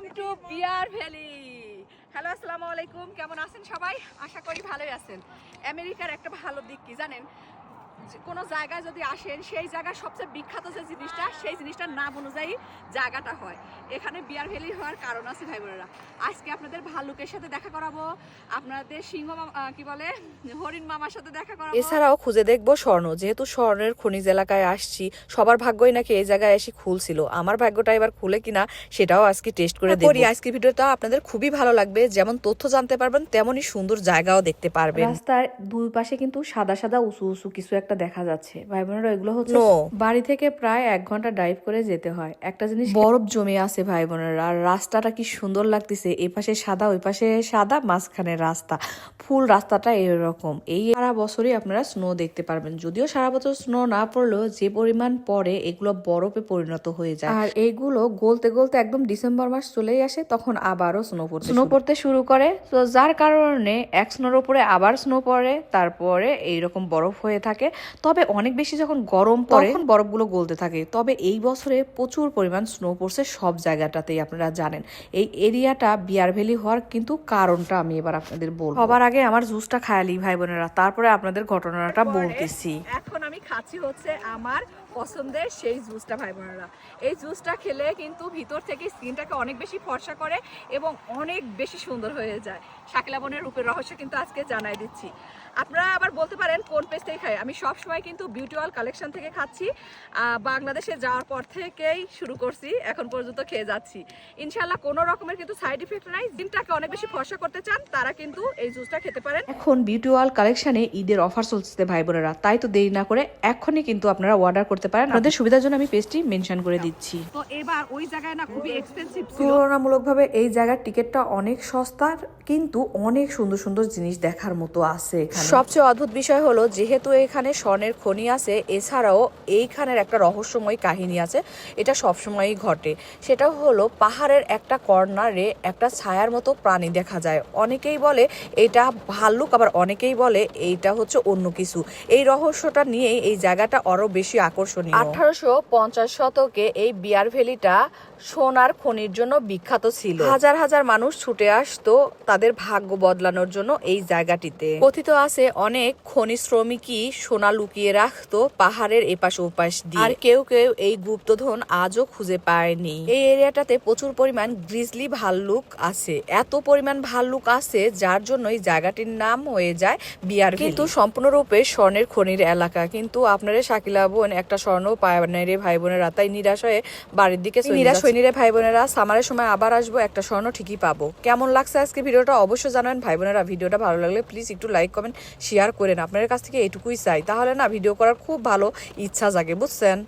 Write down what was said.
Welcome to Bear Valley. Hello, আসসালামু আলাইকুম। কেমন আছেন সবাই? আশা করি ভালোই আছেন। আমেরিকার একটা ভালো দিক কি জানেন? কোনো জায়গায় যদি আসেন সেই জায়গার সবচেয়ে বিখ্যাত যে জিনিসটা সেই জিনিসটার নাম অনুযায়ী জায়গাটা হয়। এখানে বিয়ার ভ্যালি হওয়ার কারণ আছে ভাই বোনেরা। আজকে আপনাদের ভাল্লুকের সাথে দেখা করাবো আপনাদের সিংহ কি বলে হরিণ মামার সাথে দেখা করাবো। এছাড়াও খুঁজে দেখব স্বর্ণ। যেহেতু স্বর্ণের খনিজ এলাকায় আসছি সবার ভাগ্যই নাকি এই জায়গায় এসে খুলছিল। আমার ভাগ্যটা এবার খুলে কিনা সেটাও আজকে টেস্ট করে দেখব। আজকে ভিডিওটা আপনাদের খুবই ভালো লাগবে। যেমন তথ্য জানতে পারবেন তেমনই সুন্দর জায়গাও দেখতে পারবেন। রাস্তার দুই পাশে কিন্তু সাদা সাদা উঁচু উঁচু কিছু একটা দেখা যাচ্ছে। ভাই বোনেরা এগুলো হচ্ছে বাড়ি থেকে প্রায় এক ঘণ্টা ড্রাইভ করে যেতে হয়। একটা জিনিস বরফ জমে আছে ভাই বোনেরা আর রাস্তাটা কি সুন্দর লাগতেছে। এ পাশে সাদা ওই পাশে সাদা মাঝখানে রাস্তা। ফুল রাস্তাটা এরকম। এই সারা বছরই আপনারা স্নো দেখতে পারবেন। যদিও সারা বছর স্নো না পড়লেও যে পরিমাণ পরে এগুলো বরফে পরিণত হয়ে যায়। আর এইগুলো গলতে গলতে একদম ডিসেম্বর মাস চলেই আসে তখন আবারও স্নো পড়তে স্নো পড়তে শুরু করে। তো যার কারণে এক স্নোর উপরে আবার স্নো পড়ে তারপরে এইরকম বরফ হয়ে থাকে। তবে অনেক বেশি যখন গরম পড়ে তখন বরফগুলো গলতে থাকে। তবে এই বছরে প্রচুর পরিমাণ স্নো পড়ছে সব জায়গাটাতেই আপনারা জানেন। এই এরিয়াটা বিয়ার ভ্যালি হওয়ার কিন্তু কারণটা আমি এবার আপনাদের বলব। সবার আগে আমার জুসটা খায়ালি ভাই বোনেরা তারপরে আপনাদের ঘটনাটা বলতেছি। এখন আমি খাচ্ছি হচ্ছে আমার পছন্দের সেই জুসটা ভাই বোনেরা এই জুসটা খেলে কিন্তু ভিতর থেকে স্কিনটাকে অনেক বেশি ফর্সা করে এবং অনেক বেশি সুন্দর হয়ে যায়। শাকিলা বোনের রূপের রহস্য কিন্তু আজকে জানাই দিচ্ছি। আপনারা আবার বলতে পারেন কোন পেজ থেকে খাই আমি সব সময় কিন্তু বিউটিওয়াল কালেকশন থেকে খাচ্ছি। বাংলাদেশে যাওয়ার পর থেকেই শুরু করছি এখন পর্যন্ত খেয়ে যাচ্ছি। ইনশাল্লাহ কোনো রকমের কিন্তু সাইড ইফেক্ট নাই। স্কিনটাকে অনেক বেশি ফর্সা করতে চান তারা কিন্তু এই জুসটা খেতে পারেন। এখন বিউটি ওয়াল কালেকশনে ঈদের অফার চলছে ভাই বোনেরা তাই তো দেরি না করে এখনই কিন্তু আপনারা অর্ডার করতে পারেন। আপনাদের সুবিধার জন্য আমি পেজটি মেনশন করে দিচ্ছি। তো এবার ওই জায়গায় না খুবই এক্সপেন্সিভ ছিল। তুলনামূলকভাবে এই জায়গার টিকিটটা অনেক সস্তার কিন্তু অনেক সুন্দর সুন্দর জিনিস দেখার মতো আছে সবচেয়ে অদ্ভুত বিষয় হলো যেহেতু এখানে স্বর্ণের খনি আছে এছাড়াও এইখানের একটা রহস্যময় কাহিনী আছে এটা সবসময়ই ঘটে। সেটা হলো পাহাড়ের একটা কর্নারে একটা ছায়ার মতো প্রাণী দেখা যায়। অনেকেই বলে এটা ভাল্লুক আবার অনেকেই বলে এইটা হচ্ছে অন্য কিছু। এই রহস্যটা নিয়েই এই জায়গাটা আরও বেশি আকর্ষণীয়। আঠারোশো পঞ্চাশ শতকে এই বিয়ার ভ্যালিটা সোনার খনির জন্য বিখ্যাত ছিল। হাজার হাজার মানুষ ছুটে আসতো তাদের ভাগ্য বদলানোর জন্য এই জায়গাটিতে। কথিত আছে অনেক খনি শ্রমিকই সোনা লুকিয়ে রাখতো পাহাড়ের এপাশ ওপাশ দিয়ে। আর কেউ কেউ এই গুপ্তধন আজও খুঁজে পায়নি। এই এরিয়াটাতে প্রচুর পরিমাণ গ্রিজলি ভাল্লুক আছে। এত পরিমাণ ভাল্লুক আছে যার জন্য এই জায়গাটির নাম হয়ে যায় বিয়ার কিন্তু সম্পূর্ণরূপে স্বর্ণের খনির এলাকা। কিন্তু আপনারা শাকিলা বোন একটা স্বর্ণ পায় রে ভাই বোনেরা তাই নিরাশ হয়ে বাড়ির দিকে নিরাশ হয়নি রে ভাই বোনেরা সামারের সময় আবার আসব একটা স্বর্ণ ঠিকই পাবো। কেমন লাগছে আজকে ভিডিওটা? অবশ্যই জানাবেন। ভাই বোনেরা ভিডিওটা ভালো লাগলে প্লিজ একটু লাইক কমেন্ট শেয়ার করেন। আপনাদের কাছ থেকে এটুকুই চাই। তাহলে না ভিডিও করার খুব ভালো ইচ্ছা জাগে বুঝছেন?